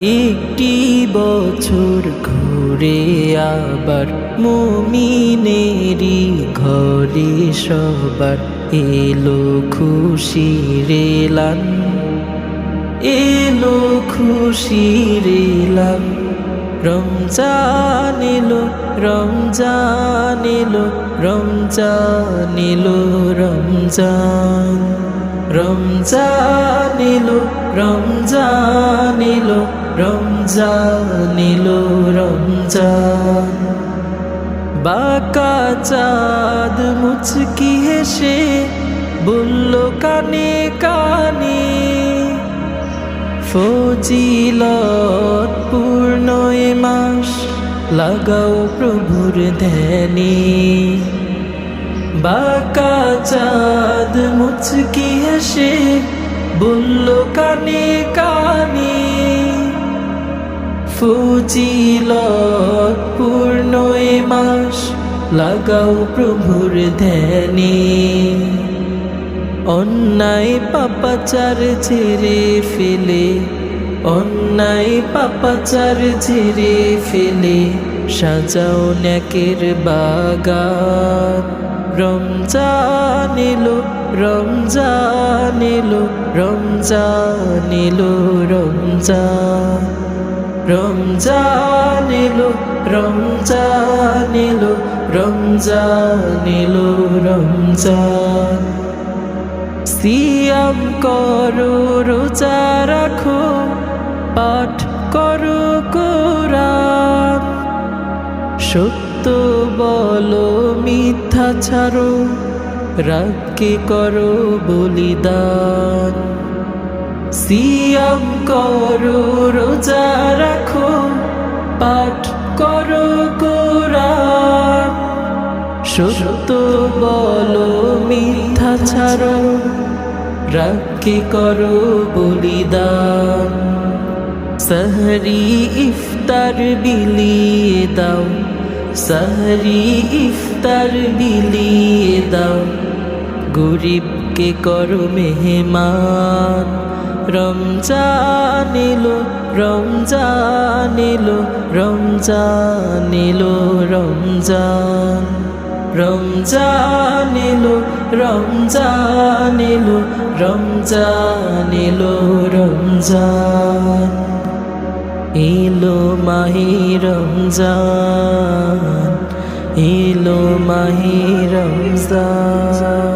একটি বছর ঘুরে আবার মুমিনেরি ঘরে সবার এলো খুশি এলান। এলো খুশির এলান। রমজান এলো রমজান এলো রমজান এলো, রমজান। রমজান এলো রমজান এলো রমজান রমজান। বাঁকা চাঁদ মুচকি হেসে বলল, কানে কানে। ফজিলত পূর্ণ এ মাস, লাগাও প্রভুর ধ্যানে। বাঁকা চাঁদ মুচকি হেসে বলল, কানে কানে। ফুজিলত পূর্ণ মাস, লাগাও প্রভুর ধ্যানে। অন্যায় পাপাচার ছেড়ে ফেলে, অন্যায় পাপাচার ছেড়ে ফেলে, সাজাও ন্যাকের বাগান। রমজান এলো রমজান এলো রমজান এলো, রমজান। রমজান এলো রমজান এলো রমজান। সিয়াম করো, রোজা রাখো, পাঠ করো কোরআন। সত্য বলো, মিথ্যা ছাড়ো, রাগকে করো বলিদান। সিয়াম করো রোজা রাখো, পাঠ করো কোরআন সত্য বলো, মিথ্যা ছাড়ো, রাগকে করো বলিদান। সহরি ইফতার বিলিয়ে দাও, সহরি ইফতার বিলিয়ে দাও। গরিবকে করো মেহমান। রমজান এলো রমজান এলো রমজান। এলো রমজান রমজান এলো রমজান। এলো রমজান এলো রমজান এলো মাহি রমজান এলো মাহি রমজান।